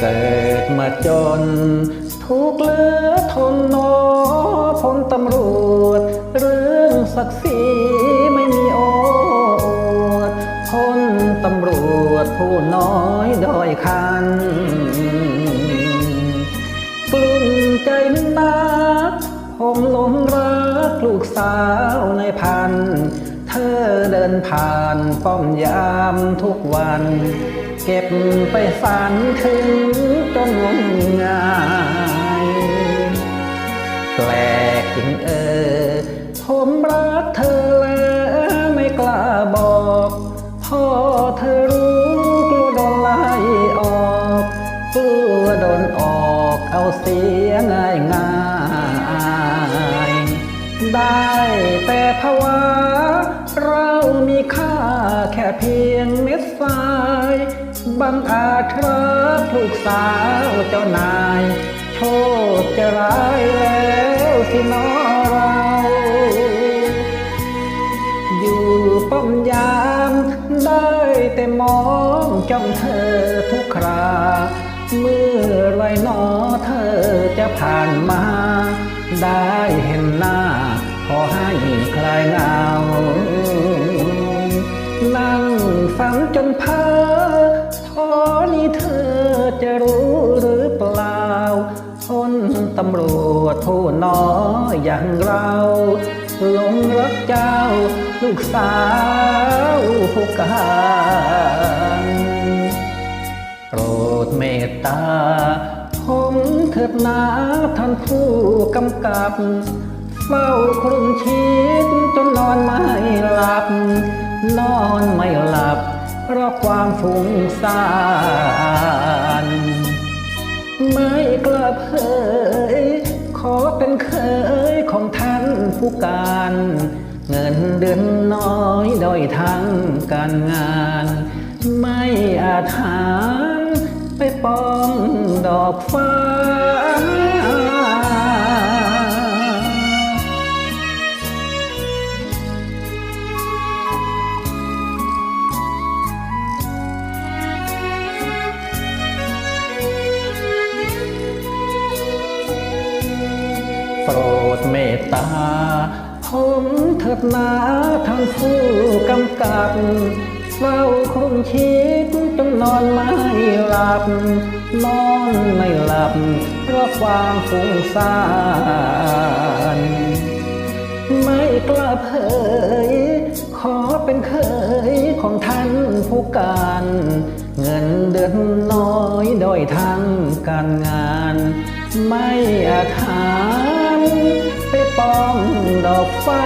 เกิดมาจน ทุกเลือทนนอพลตำรวจ เรื่องศักดิ์ศรีไม่มีโออวดพลตำรวจผู้น้อยด้อยคันกลุ้มใจนักผมหลงรักลูกสาวในพันธ อเดินผ่านป้อมยามทุกวัน เก็บไปฝันถึงจนงงายแปลกจริงเออ ผมรักเธอแล้วไม่กล้าบอกพ่อเธอรู้กลัวโดนไล่ออก กลัวโดนออกเอาเสียง่ายง่าย แค่เพียงเม็ดทรายบังอาจรักลูกสาวเจ้านาย โชคจะร้ายแล้วสิน้อเรา อยู่ป้อมยามได้แต่มองจ้องเธอทุกครา เมื่อไรนอเธอจะผ่านมา ได้เห็นหน้า ขอให้คลายเหงา ฟังจนเพ้อท้อนี้เธอจะรู้หรือเปล่าคนตำรวจผู้น้อยอย่างเราหลงรักเจ้า ลูกสาวผู้การโปรดเมตตาผมเถิดนาท่านผู้กำกับเฝ้าครุมชิดจนนอนไม่หลับ นอนไม่หลับ เพราะความฟุ้งซ่านไม่กล้าเผยขอเป็นเคยของท่านผู้การ เงินเดือนน้อยด้อยทั้งการงาน ไม่อาจหารไปป้องดอกฟ้า โปรดเมตตา ผมเถิดนาท่านผู้กำกับเฝ้าครุมชิดจนนอนไม่หลับ นอนไม่หลับ เพราะความฟุ้งซ่านไม่กล้าเผย ขอเป็นเคยของท่านผู้การ เงินเดือนน้อยด้อยทางการงาน ไม่อาจหา ไปป้องดอกฟ้า